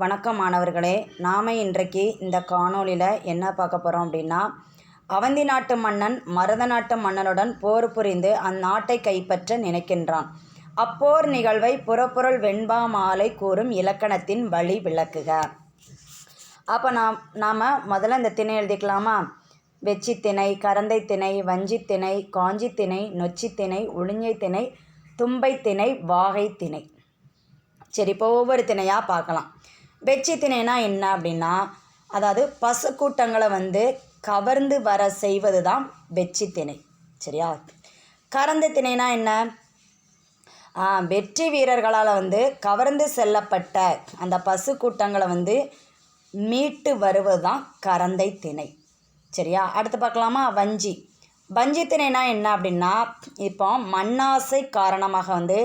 வணக்கம் மாணவர்களே நாம் இன்றைக்கு இந்த காணொளியில் என்ன பார்க்க போகிறோம் அப்படின்னா அவந்தி நாட்டு மன்னன் மருத நாட்டு மன்னனுடன் போர் புரிந்து அந்நாட்டை கைப்பற்ற நினைக்கின்றான். அப்போர் நிகழ்வை புறப்பொருள் வெண்பா மாலை கூறும் இலக்கணத்தின் வழி விளக்குக. அப்போ நாம் நாம் முதல்ல இந்த திணை எழுதிக்கலாமா? வெச்சி திணை கரந்தை திணை வஞ்சி திணை காஞ்சி திணை நொச்சி திணை உளிஞ்சை திணை தும்பை திணை வாகை திணை. சரி இப்போ ஒவ்வொரு திணையாக பார்க்கலாம். வெச்சி திணைனா என்ன அப்படின்னா அதாவது பசு கூட்டங்களை வந்து கவர்ந்து வர செய்வது தான் வெச்சி திணை சரியா? கறந்த திணைனா என்ன? வெற்றி வீரர்களால் வந்து கவர்ந்து செல்லப்பட்ட அந்த பசு கூட்டங்களை வந்து மீட்டு வருவது தான் கரந்தை திணை சரியா? அடுத்து பார்க்கலாமா? வஞ்சி. வஞ்சி திணைனா என்ன அப்படின்னா இப்போ மண்ணாசை காரணமாக வந்து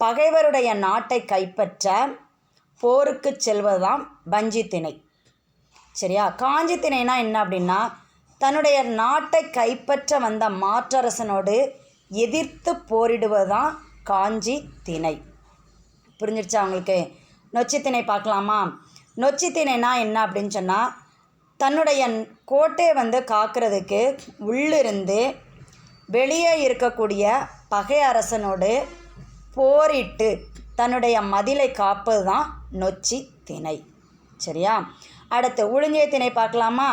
பகைவருடைய நாட்டை கைப்பற்ற போருக்கு செல்வது தான் வஞ்சி திணை. சரியா? காஞ்சி திணைனா என்ன அப்படின்னா தன்னுடைய நாட்டை கைப்பற்ற வந்த மாற்றரசனோடு எதிர்த்து போரிடுவது தான் காஞ்சி திணை. புரிஞ்சிருச்சா அவங்களுக்கு நொச்சி திணை பார்க்கலாமா? நொச்சி திணைனா என்ன அப்படின்னு சொன்னால் தன்னுடைய கோட்டையை வந்து காக்கிறதுக்கு உள்ளிருந்து வெளியே இருக்கக்கூடிய பகை அரசனோடு போரிட்டு தன்னுடைய மதிலை காப்பது தான் நொச்சி திணை. சரியா? அடுத்து உளிஞ்சை திணை பார்க்கலாமா?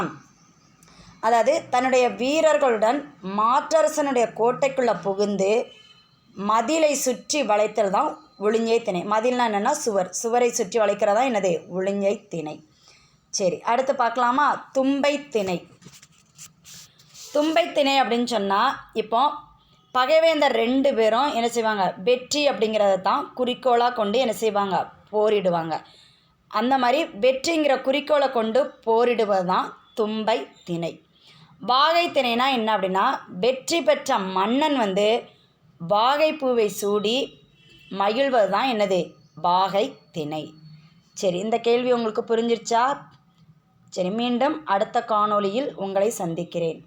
அதாவது தன்னுடைய வீரர்களுடன் மாற்றரசனுடைய கோட்டைக்குள்ளே புகுந்து மதிலை சுற்றி வளைத்தல் தான் உளிஞ்சை திணை. மதில்னா என்னென்னா சுவர். சுவரை சுற்றி வளைக்கிறதா என்னது? உளிஞ்சை திணை. சரி அடுத்து பார்க்கலாமா? தும்பை திணை. தும்பை திணை அப்படின்னு சொன்னால் இப்போ பகைவேந்தர் ரெண்டு பேரும் என்ன செய்வாங்க? வெற்றி அப்படிங்கிறத தான் குறிக்கோளாக கொண்டு என்ன செய்வாங்க? போரிடுவாங்க. அந்த மாதிரி வெற்றிங்கிற குறிக்கோளை கொண்டு போரிடுவது தான் தும்பை திணை. வாகை திணைனா என்ன அப்படின்னா வெற்றி பெற்ற மன்னன் வந்து வாகைப்பூவை சூடி மகிழ்வது தான் என்னது? வாகை திணை. சரி இந்த கேள்வி உங்களுக்கு புரிஞ்சிருச்சா? சரி மீண்டும் அடுத்த காணொளியில் உங்களை சந்திக்கிறேன்.